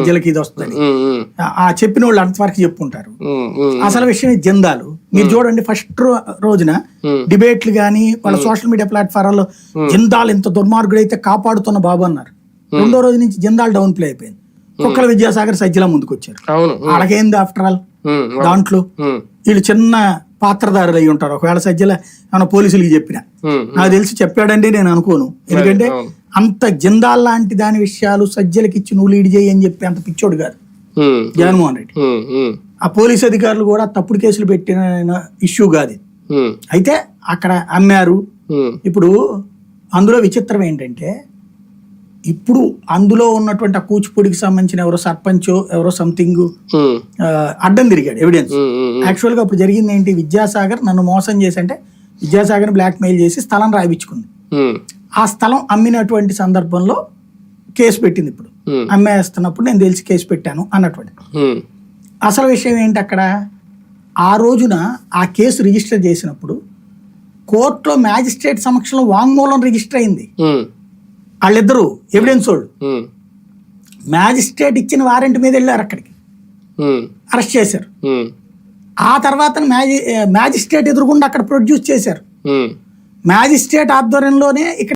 సజ్జలకి ఇది వస్తుంది ఆ చెప్పిన వాళ్ళు అంతవరకు చెప్పుకుంటారు అసలు విషయం జందాలు. మీరు చూడండి ఫస్ట్ రోజున. డిబేట్లు గానీ వాళ్ళ సోషల్ మీడియా ప్లాట్ఫారాల్లో జిందాల్ ఇంత దుర్మార్గుడైతే కాపాడుతున్న బాబు అన్నారు. రెండో రోజు నుంచి జిందాల్ డౌన్ ప్లే అయిపోయింది. కుక్కల విద్యాసాగర్ సజ్జల ముందుకు వచ్చారు వాళ్ళకేంది ఆఫ్టర్ ఆల్ దాంట్లో వీళ్ళు చిన్న పాత్రధారులు అయి ఉంటారు. ఒకవేళ సజ్జల మన పోలీసులకి చెప్పిన. నాకు తెలిసి చెప్పాడండి నేను అనుకోను. ఎందుకంటే. అంత జిందాల్ లాంటి దాని విషయాలు సజ్జలకి ఇచ్చి నువ్వు లీడ్ చేయి అని చెప్పి అంత పిచ్చోడు కాదు. జగన్మోహన్ రెడ్డి. ఆ పోలీస్ అధికారులు కూడా తప్పుడు కేసులు పెట్టిన ఇష్యూ కాదు అయితే అక్కడ అమ్మారు. ఇప్పుడు అందులో విచిత్రం ఏంటంటే ఇప్పుడు అందులో ఉన్నటువంటి ఆ కూచిపూడికి సంబంధించిన ఎవరో సర్పంచో ఎవరో సంథింగ్ అడ్డం తిరిగాడు ఎవిడెన్స్ యాక్చువల్గా అప్పుడు జరిగింది ఏంటి? విద్యాసాగర్ నన్ను మోసం చేసి అంటే విద్యాసాగర్ బ్లాక్ మెయిల్ చేసి స్థలం రాయించుకుంది. ఆ స్థలం అమ్మినటువంటి సందర్భంలో కేసు పెట్టింది ఇప్పుడు. అమ్మేస్తున్నప్పుడు నేను తెలిసి కేసు పెట్టాను అన్నటువంటి. అసలు విషయం ఏంటి అక్కడ? ఆ రోజున ఆ కేసు రిజిస్టర్ చేసినప్పుడు కోర్టులో మ్యాజిస్ట్రేట్ సమక్షంలో వాంగ్మూలం రిజిస్టర్ అయింది. వాళ్ళిద్దరూ ఎవిడెన్స్ వాళ్ళు. మ్యాజిస్ట్రేట్ ఇచ్చిన వారెంట్ మీద వెళ్ళారు అక్కడికి. అరెస్ట్ చేశారు. ఆ తర్వాత మ్యాజి మ్యాజిస్ట్రేట్ ఎదురుగుండా అక్కడ ప్రొడ్యూస్ చేశారు. మ్యాజిస్ట్రేట్ ఆధ్వర్యంలోనే ఇక్కడ